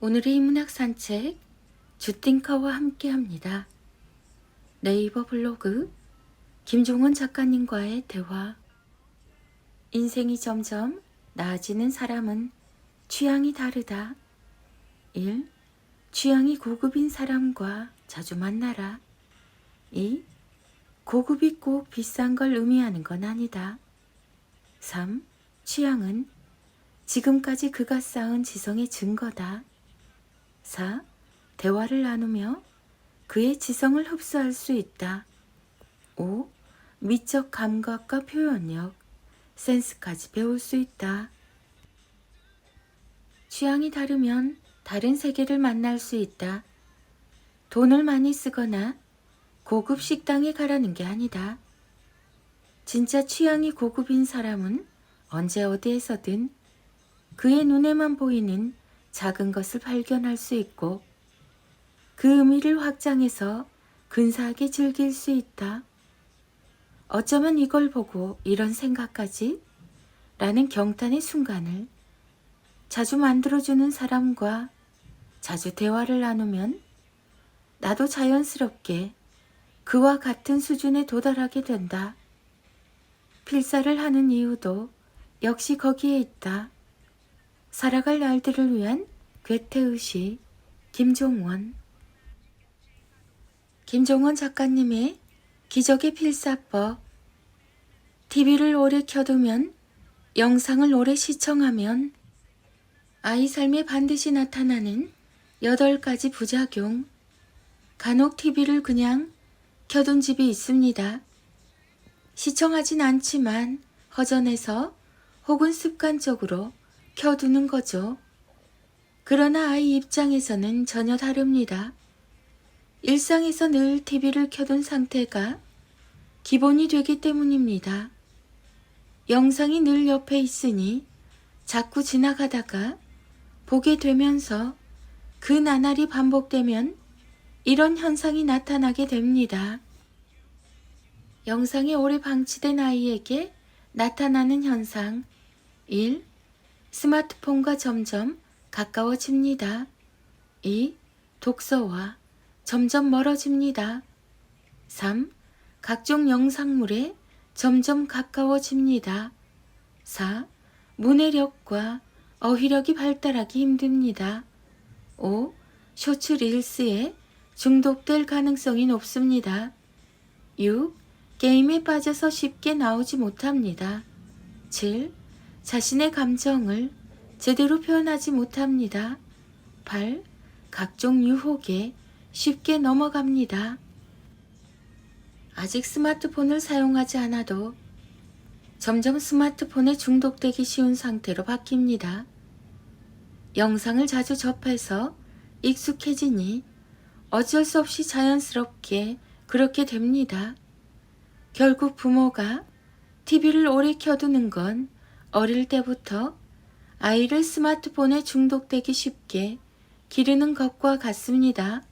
오늘의 문학 산책 주띵커와 함께합니다. 네이버 블로그 김종원 작가님과의 대화 인생이 점점 나아지는 사람은 취향이 다르다. 1. 취향이 고급인 사람과 자주 만나라. 2. 고급이 꼭 비싼 걸 의미하는 건 아니다. 3. 취향은 지금까지 그가 쌓은 지성의 증거다. 4. 대화를 나누며 그의 지성을 흡수할 수 있다. 5. 미적 감각과 표현력, 센스까지 배울 수 있다. 취향이 다르면 다른 세계를 만날 수 있다. 돈을 많이 쓰거나 고급 식당에 가라는 게 아니다. 진짜 취향이 고급인 사람은 언제 어디에서든 그의 눈에만 보이는 작은 것을 발견할 수 있고 그 의미를 확장해서 근사하게 즐길 수 있다. 어쩌면 이걸 보고 이런 생각까지? 라는 경탄의 순간을 자주 만들어주는 사람과 자주 대화를 나누면 나도 자연스럽게 그와 같은 수준에 도달하게 된다. 필사를 하는 이유도 역시 거기에 있다. 살아갈 날들을 위한 괴테의시 김종원. 김종원 작가님의 기적의 필사법. TV를 오래 켜두면 영상을 오래 시청하면 아이 삶에 반드시 나타나는 8가지 부작용. 간혹 TV를 그냥 켜둔 집이 있습니다. 시청하진 않지만 허전해서 혹은 습관적으로 켜두는 거죠. 그러나 아이 입장에서는 전혀 다릅니다. 일상에서 늘 TV를 켜둔 상태가 기본이 되기 때문입니다. 영상이 늘 옆에 있으니 자꾸 지나가다가 보게 되면서 그 나날이 반복되면 이런 현상이 나타나게 됩니다. 영상에 오래 방치된 아이에게 나타나는 현상 1. 스마트폰과 점점 가까워집니다. 2. 독서와 점점 멀어집니다. 3. 각종 영상물에 점점 가까워집니다. 4. 문해력과 어휘력이 발달하기 힘듭니다. 5. 쇼츠 릴스에 중독될 가능성이 높습니다. 6. 게임에 빠져서 쉽게 나오지 못합니다. 7. 자신의 감정을 제대로 표현하지 못합니다. 8. 각종 유혹에 쉽게 넘어갑니다. 아직 스마트폰을 사용하지 않아도 점점 스마트폰에 중독되기 쉬운 상태로 바뀝니다. 영상을 자주 접해서 익숙해지니 어쩔 수 없이 자연스럽게 그렇게 됩니다. 결국 부모가 TV를 오래 켜두는 건 어릴 때부터 아이를 스마트폰에 중독되기 쉽게 기르는 것과 같습니다.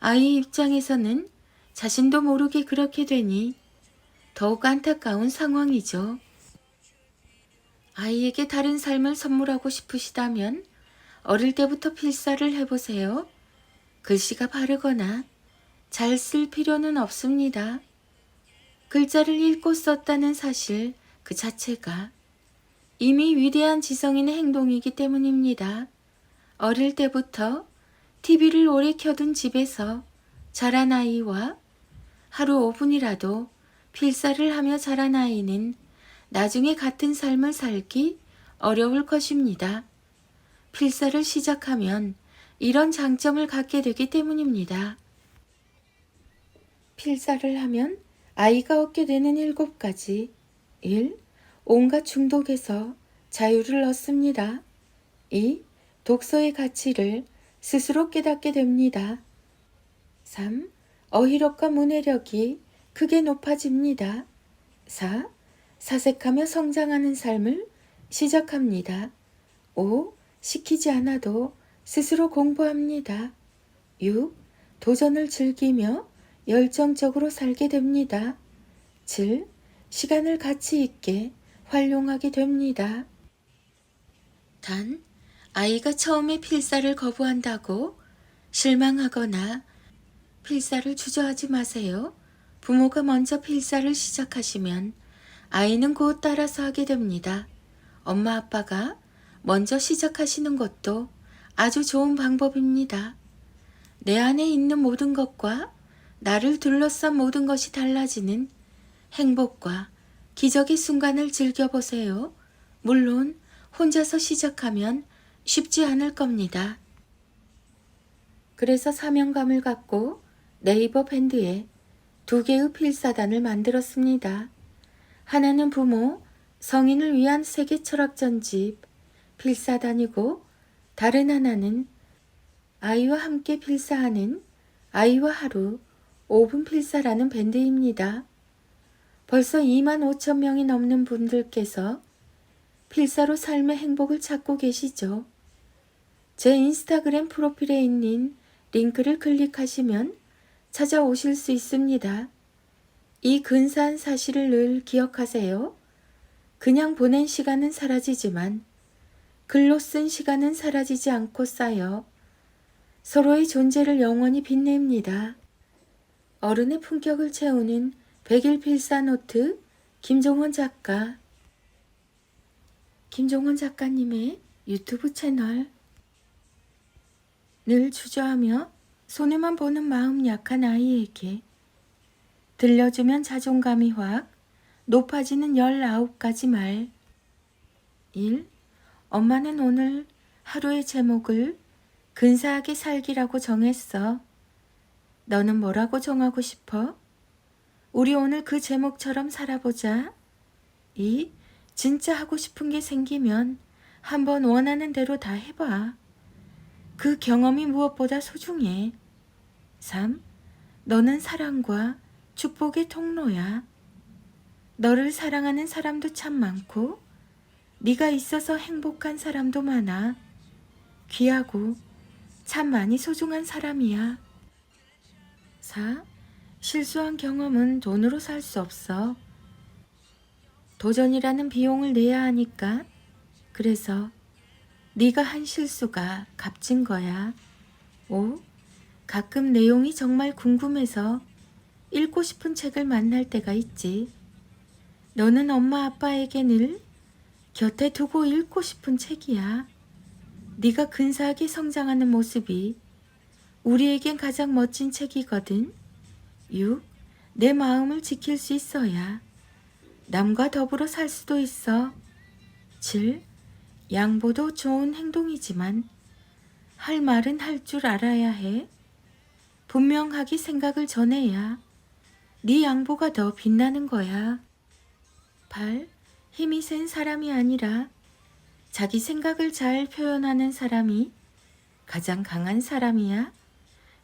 아이 입장에서는 자신도 모르게 그렇게 되니 더욱 안타까운 상황이죠. 아이에게 다른 삶을 선물하고 싶으시다면 어릴 때부터 필사를 해보세요. 글씨가 바르거나 잘 쓸 필요는 없습니다. 글자를 읽고 썼다는 사실 그 자체가 이미 위대한 지성인의 행동이기 때문입니다. 어릴 때부터 TV를 오래 켜둔 집에서 자란 아이와 하루 5분이라도 필사를 하며 자란 아이는 나중에 같은 삶을 살기 어려울 것입니다. 필사를 시작하면 이런 장점을 갖게 되기 때문입니다. 필사를 하면 아이가 얻게 되는 일곱 가지 1. 온갖 중독에서 자유를 얻습니다. 2. 독서의 가치를 스스로 깨닫게 됩니다. 3. 어휘력과 문해력이 크게 높아집니다. 4. 사색하며 성장하는 삶을 시작합니다. 5. 시키지 않아도 스스로 공부합니다. 6. 도전을 즐기며 열정적으로 살게 됩니다. 7. 시간을 가치 있게 활용하게 됩니다. 단, 아이가 처음에 필사를 거부한다고 실망하거나 필사를 주저하지 마세요. 부모가 먼저 필사를 시작하시면 아이는 곧 따라서 하게 됩니다. 엄마 아빠가 먼저 시작하시는 것도 아주 좋은 방법입니다. 내 안에 있는 모든 것과 나를 둘러싼 모든 것이 달라지는 행복과 기적의 순간을 즐겨보세요. 물론 혼자서 시작하면 쉽지 않을 겁니다. 그래서 사명감을 갖고 네이버 밴드에 두 개의 필사단을 만들었습니다. 하나는 부모, 성인을 위한 세계 철학 전집 필사단이고 다른 하나는 아이와 함께 필사하는 아이와 하루 5분 필사라는 밴드입니다. 벌써 2만 5천 명이 넘는 분들께서 필사로 삶의 행복을 찾고 계시죠. 제 인스타그램 프로필에 있는 링크를 클릭하시면 찾아오실 수 있습니다. 이 근사한 사실을 늘 기억하세요. 그냥 보낸 시간은 사라지지만 글로 쓴 시간은 사라지지 않고 쌓여 서로의 존재를 영원히 빛냅니다. 어른의 품격을 채우는 백일 필사 노트 김종원 작가 김종원 작가님의 유튜브 채널 늘 주저하며 손해만 보는 마음 약한 아이에게 들려주면 자존감이 확 높아지는 19가지 말 1. 엄마는 오늘 하루의 제목을 근사하게 살기라고 정했어. 너는 뭐라고 정하고 싶어? 우리 오늘 그 제목처럼 살아보자. 2. 진짜 하고 싶은 게 생기면 한번 원하는 대로 다 해봐. 그 경험이 무엇보다 소중해. 3. 너는 사랑과 축복의 통로야. 너를 사랑하는 사람도 참 많고 네가 있어서 행복한 사람도 많아. 귀하고 참 많이 소중한 사람이야. 4. 실수한 경험은 돈으로 살 수 없어. 도전이라는 비용을 내야 하니까 그래서 네가 한 실수가 값진 거야. 5. 가끔 내용이 정말 궁금해서 읽고 싶은 책을 만날 때가 있지. 너는 엄마 아빠에게 늘 곁에 두고 읽고 싶은 책이야. 네가 근사하게 성장하는 모습이 우리에겐 가장 멋진 책이거든. 6. 내 마음을 지킬 수 있어야 남과 더불어 살 수도 있어. 7. 양보도 좋은 행동이지만 할 말은 할 줄 알아야 해. 분명하게 생각을 전해야 네 양보가 더 빛나는 거야. 8. 힘이 센 사람이 아니라 자기 생각을 잘 표현하는 사람이 가장 강한 사람이야.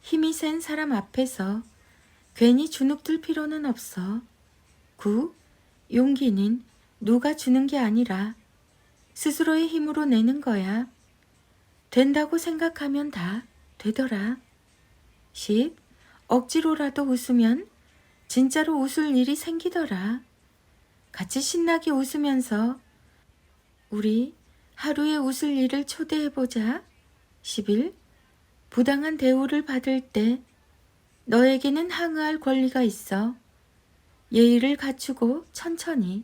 힘이 센 사람 앞에서 괜히 주눅들 필요는 없어. 9. 용기는 누가 주는 게 아니라 스스로의 힘으로 내는 거야. 된다고 생각하면 다 되더라. 10. 억지로라도 웃으면 진짜로 웃을 일이 생기더라. 같이 신나게 웃으면서 우리 하루에 웃을 일을 초대해보자. 10일. 부당한 대우를 받을 때 너에게는 항의할 권리가 있어. 예의를 갖추고 천천히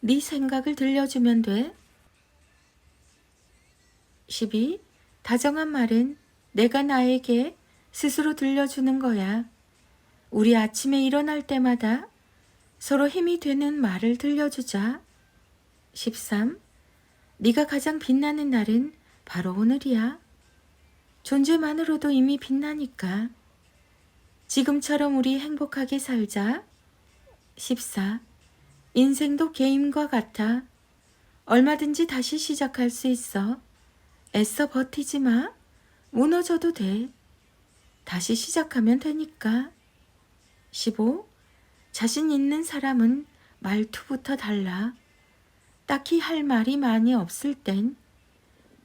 네 생각을 들려주면 돼. 12. 다정한 말은 내가 나에게 스스로 들려주는 거야. 우리 아침에 일어날 때마다 서로 힘이 되는 말을 들려주자. 13. 네가 가장 빛나는 날은 바로 오늘이야. 존재만으로도 이미 빛나니까. 지금처럼 우리 행복하게 살자. 14. 인생도 게임과 같아. 얼마든지 다시 시작할 수 있어. 애써 버티지 마. 무너져도 돼. 다시 시작하면 되니까. 15. 자신 있는 사람은 말투부터 달라. 딱히 할 말이 많이 없을 땐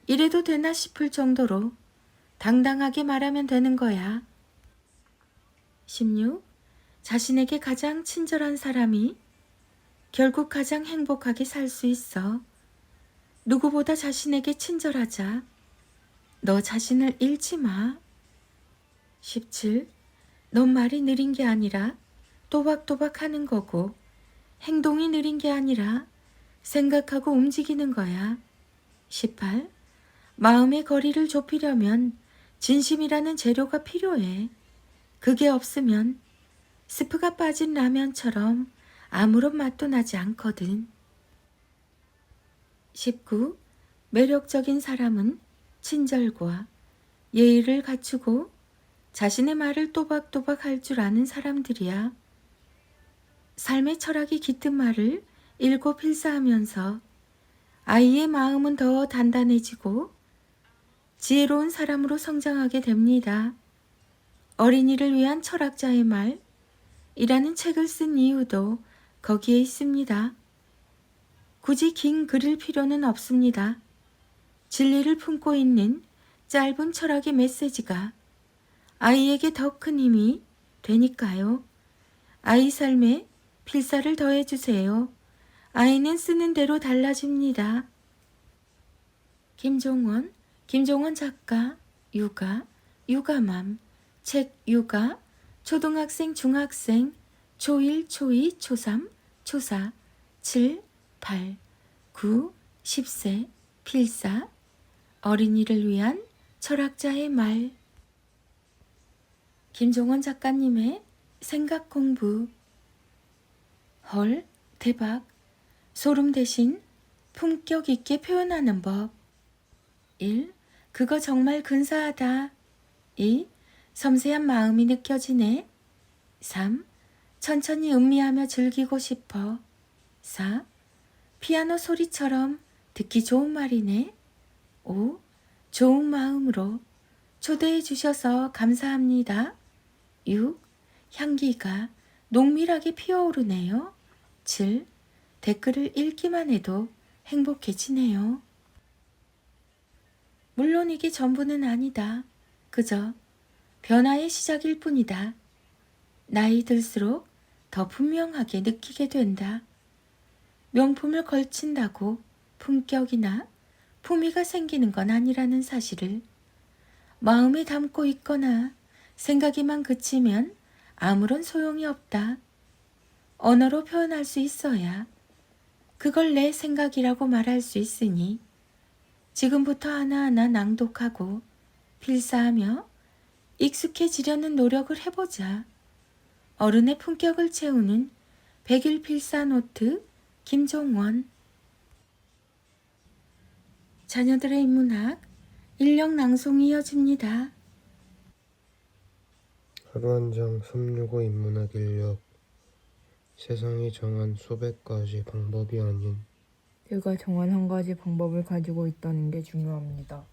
이래도 되나 싶을 정도로 당당하게 말하면 되는 거야. 16. 자신에게 가장 친절한 사람이 결국 가장 행복하게 살 수 있어. 누구보다 자신에게 친절하자. 너 자신을 잃지 마. 17. 넌 말이 느린 게 아니라 또박또박 하는 거고 행동이 느린 게 아니라 생각하고 움직이는 거야. 18. 마음의 거리를 좁히려면 진심이라는 재료가 필요해. 그게 없으면 스프가 빠진 라면처럼 아무런 맛도 나지 않거든. 19. 매력적인 사람은 친절과 예의를 갖추고 자신의 말을 또박또박 할 줄 아는 사람들이야. 삶의 철학이 깃든 말을 읽고 필사하면서 아이의 마음은 더 단단해지고 지혜로운 사람으로 성장하게 됩니다. 어린이를 위한 철학자의 말 이라는 책을 쓴 이유도 거기에 있습니다. 굳이 긴 글일 필요는 없습니다. 진리를 품고 있는 짧은 철학의 메시지가 아이에게 더 큰 힘이 되니까요. 아이 삶에 필사를 더해주세요. 아이는 쓰는 대로 달라집니다. 김종원, 김종원 작가, 육아, 육아맘, 책 육아, 초등학생, 중학생, 초1, 초2, 초3, 초4, 7, 8, 9, 10세, 필사, 어린이를 위한 철학자의 말. 김종원 작가님의 생각 공부. 헐, 대박. 소름 대신 품격 있게 표현하는 법. 1. 그거 정말 근사하다. 2. 섬세한 마음이 느껴지네. 3. 천천히 음미하며 즐기고 싶어. 4. 피아노 소리처럼 듣기 좋은 말이네. 5. 좋은 마음으로 초대해 주셔서 감사합니다. 6. 향기가 농밀하게 피어오르네요. 7. 댓글을 읽기만 해도 행복해지네요. 물론 이게 전부는 아니다. 그저 변화의 시작일 뿐이다. 나이 들수록 더 분명하게 느끼게 된다. 명품을 걸친다고 품격이나 품위가 생기는 건 아니라는 사실을 마음에 담고 있거나 생각에만 그치면 아무런 소용이 없다. 언어로 표현할 수 있어야 그걸 내 생각이라고 말할 수 있으니 지금부터 하나하나 낭독하고 필사하며 익숙해지려는 노력을 해보자. 어른의 품격을 채우는 백일 필사 노트 김종원 자녀들의 인문학 인력 낭송이 이어집니다. 하루 한 장 365 인문학 인력 세상이 정한 수백 가지 방법이 아닌 내가 정한 한 가지 방법을 가지고 있다는 게 중요합니다.